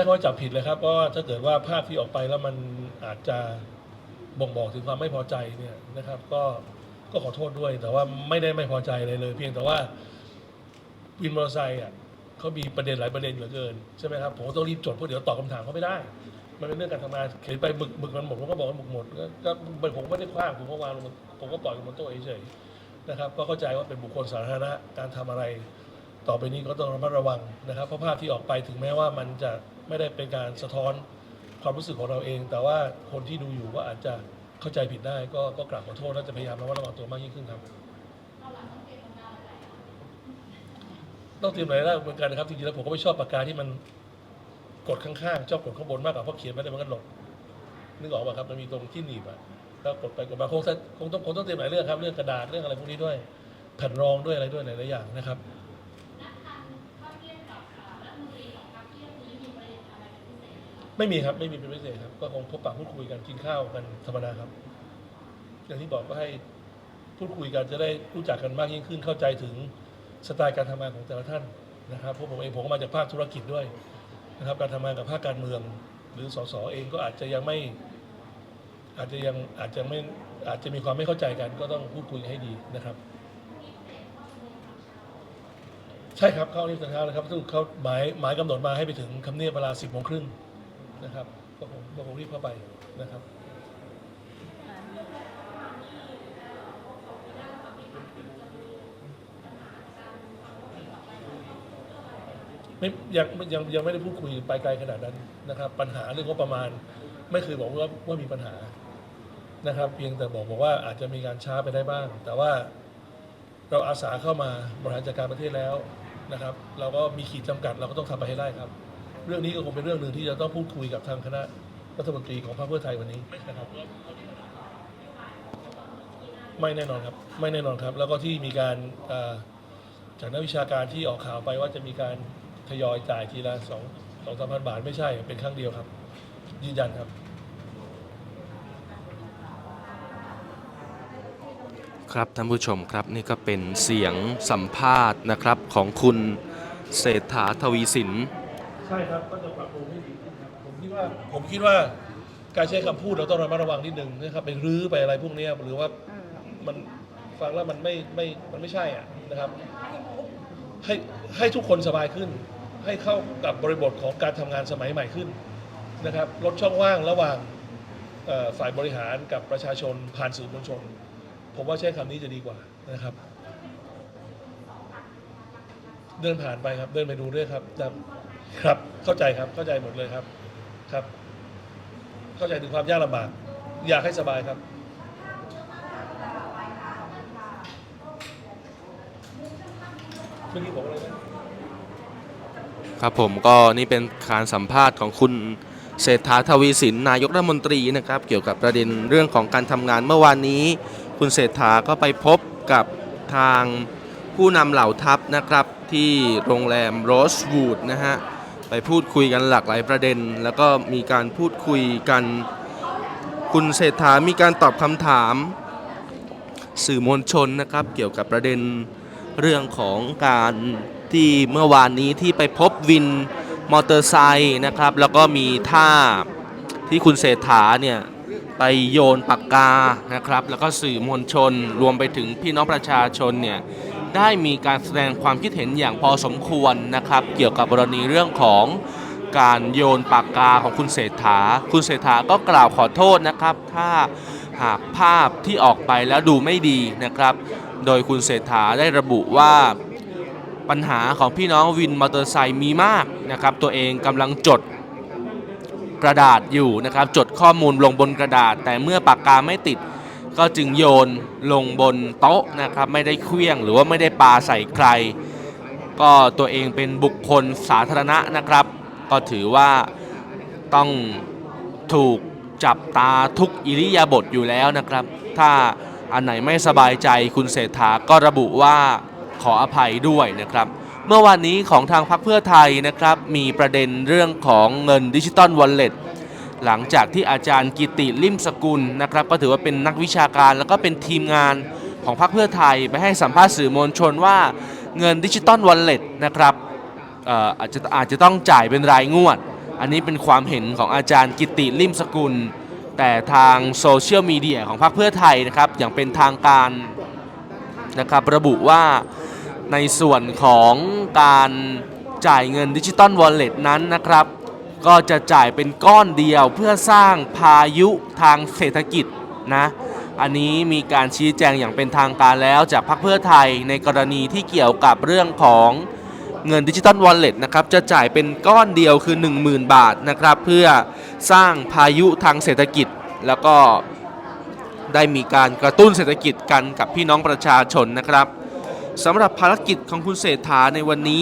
ให้เขาจับผิดเลยครับเพราะถ้าเกิดว่าภาพที่ออกไปแล้วมันอาจจะบ่งบอกถึงความไม่พอใจเนี่ยนะครับ ก็ก็ขอโทษด้วย แต่ว่าไม่ได้ไม่พอใจเลยเลย เพียงแต่ว่าวินมอเตอร์ไซค์อะเขามีประเด็นหลายประเด็นเหลือเกินใช่ไหมครับผมต้องรีบจดเพราะเดี๋ยวตอบคำถามเขาไม่ได้ มันเป็นเรื่องการทำงานเขียนไปบึกบึกมันหมดผมก็บอกว่าบึกหมดก็ก็ผมไม่ได้คว้างผมก็วางลงผมก็ปล่อยลงบนโต๊ะเฉยๆนะครับ ก็เข้าใจว่าเป็นบุคคลสาธารณะการทำอะไร ต่อไปนี้ก็ต้องระมัดระวังนะครับ เพราะภาพที่ออกไปถึงแม้ว่ามันจะไม่ได้เป็นการสะท้อนความรู้สึกของเราเอง แต่ว่าคนที่ดูอยู่ก็อาจจะเข้าใจผิดได้ ก็ก็กราบขอโทษและจะพยายามระมัดระวังตัวมากยิ่งขึ้นครับ ต้องเตรียมอะไรได้เหมือนกันนะครับจริงๆแล้วผมก็ไม่ชอบปากกาที่มันกดข้างๆชอบกดข้างบนมากกว่าเพราะเขียนไม่ได้มันก็หลบนึกออกป่ะครับมันมีตรงที่หนีบอะแล้วกดไปกดมาคงคงต้องคงต้องเตรียมหลายเรื่องครับเรื่องกระดาษเรื่องอะไรพวกนี้ด้วยแผ่นรองด้วยอะไรด้วยหลายๆอย่างนะครับ ไม่มีครับไม่มีเป็นพิเศษครับ ก็คงพบปะพูดคุยกันกินข้าวกันธรรมดาครับ อย่างที่บอกก็ให้พูดคุยกันจะได้รู้จักกันมากยิ่งขึ้นเข้าใจถึงสไตล์การทำงานของแต่ละท่านนะครับพราะผมเองผมก็มาจากภาคธุรกิจด้วยนะครับ การทำงานกับภาคการเมือง หรือสสเองก็อาจจะยังไม่ อาจจะยังอาจจะไม่อาจจะมีความไม่เข้าใจกัน ก็ต้องพูดคุยให้ดีนะครับ ใช่ครับเข้ารีบเช้าเลยครับซึ่งเขาหมายหมายกำหนดมาให้ไปถึงคำเนียบเวลาสิบโมงครึ่ง นะครับก็คงก็คงรีบเข้าไปนะครับไม่ยังยังยังไม่ได้พูดคุยไปไกลขนาดนั้นนะครับ ปัญหาเรื่องงบประมาณ ไม่เคยบอกว่าว่ามีปัญหานะครับ เพียงแต่บอกบอกว่าอาจจะมีการช้าไปได้บ้าง แต่ว่าเราอาสาเข้ามาบริหารจัดการประเทศแล้วนะครับ เราก็มีขีดจำกัดเราก็ต้องทำไปให้ได้ครับ เรื่องนี้ก็คงเป็นเรื่องหนึ่งที่จะต้องพูดคุยกับทางคณะรัฐมนตรีของพรรคเพื่อไทยวันนี้นะครับ ไม่แน่นอนครับ ไม่แน่นอนครับ แล้วก็ที่มีการจากนักวิชาการที่ออกข่าวไปว่าจะมีการทยอยจ่ายทีละสองสองสามพันบาทไม่ใช่เป็นครั้งเดียวครับ ยืนยันครับ ครับท่านผู้ชมครับนี่ก็เป็นเสียงสัมภาษณ์นะครับของคุณเศรษฐาทวีสิน ใช่ครับก็จะปรับปรุงให้ดีขึ้นครับผมคิดว่าผมคิดว่าการใช้คำพูดเราต้องระมัดระวังนิดนึงนะครับไปรื้อไปอะไรพวกเนี้ยหรือว่ามันฟังแล้วมันไม่ไม่มันไม่ใช่อะนะครับ ให้ให้ทุกคนสบายขึ้น ให้เข้ากับบริบทของการทำงานสมัยใหม่ขึ้นนะครับลดช่องว่างระหว่างเอ่อฝ่ายบริหารกับประชาชนผ่านสื่อมวลชน ผมว่าใช้คำนี้จะดีกว่านะครับ เดินผ่านไปครับ เดินไปดูด้วยครับครับ ครับ เข้าใจครับ เข้าใจหมดเลยครับ ครับ เข้าใจถึงความยากลำบาก อยากให้สบายครับ เมื่อกี้บอกอะไรนะ ครับผมก็นี่เป็นการสัมภาษณ์ของคุณเศรษฐาทวีสินนายกรัฐมนตรีนะครับ เกี่ยวกับประเด็นเรื่องของการทำงานเมื่อวานนี้ คุณเศรษฐาก็ไปพบกับทางผู้นำเหล่าทัพนะครับที่โรงแรมโรสวูดนะฮะ ไปพูดคุยกันหลากหลายประเด็น แล้วก็มีการพูดคุยกันคุณเศรษฐามีการตอบคำถามสื่อมวลชนนะครับ เกี่ยวกับประเด็นเรื่องของการที่เมื่อวานนี้ที่ไปพบวินมอเตอร์ไซค์นะครับ แล้วก็มีท่าที่คุณเศรษฐาเนี่ยไปโยนปากกานะครับ แล้วก็สื่อมวลชนรวมไปถึงพี่น้องประชาชนเนี่ย ได้มีการแสดงความคิดเห็นอย่างพอสมควรนะครับ เกี่ยวกับกรณีเรื่องของการโยนปากกาของคุณเศรษฐา คุณเศรษฐาก็กล่าวขอโทษนะครับ ถ้าหากภาพที่ออกไปแล้วดูไม่ดีนะครับ โดยคุณเศรษฐาได้ระบุว่าปัญหาของพี่น้องวินมอเตอร์ไซค์มีมากนะครับ ตัวเองกำลังจดกระดาษอยู่นะครับ จดข้อมูลลงบนกระดาษ แต่เมื่อปากกาไม่ติด ก็จึงโยนลงบนโต๊ะนะครับไม่ได้เคลี้ยงหรือว่าไม่ได้ปาใส่ใคร ก็ตัวเองเป็นบุคคลสาธารณะนะครับ ก็ถือว่าต้องถูกจับตาทุกอิริยาบถอยู่แล้วนะครับ ถ้าอันไหนไม่สบายใจคุณเศรษฐาก็ระบุว่าขออภัยด้วยนะครับ เมื่อวานนี้ของทางพรรคเพื่อไทยนะครับ มีประเด็นเรื่องของเงินดิจิตอลวอลเล็ต หลังจากที่อาจารย์กิติลิมสกุลนะครับก็ถือว่าเป็นนักวิชาการแล้วก็เป็นทีมงานของพรรคเพื่อไทยไปให้สัมภาษณ์สื่อมวลชนว่าเงินดิจิตอลวอลเล็ตนะครับอาจจะอาจจะต้องจ่ายเป็นรายงวด อันนี้เป็นความเห็นของอาจารย์กิติลิมสกุล แต่ทางโซเชียลมีเดียของพรรคเพื่อไทยนะครับอย่างเป็นทางการนะครับระบุว่าในส่วนของการจ่ายเงินดิจิตอลวอลเล็ตนั้นนะครับ ก็จะจ่ายเป็นก้อนเดียวเพื่อสร้างพายุทางเศรษฐกิจนะอันนี้มีการชี้แจงอย่างเป็นทางการแล้วจากพรรคเพื่อไทยในกรณีที่เกี่ยวกับเรื่องของเงินดิจิตอลวอลเล็ตนะครับจะจ่ายเป็นก้อนเดียวคือ 10,000 บาทนะครับเพื่อสร้างพายุทางเศรษฐกิจ แล้วก็ได้มีการกระตุ้นเศรษฐกิจกันกับพี่น้องประชาชนนะครับสำหรับภารกิจของคุณเศรษฐาในวันนี้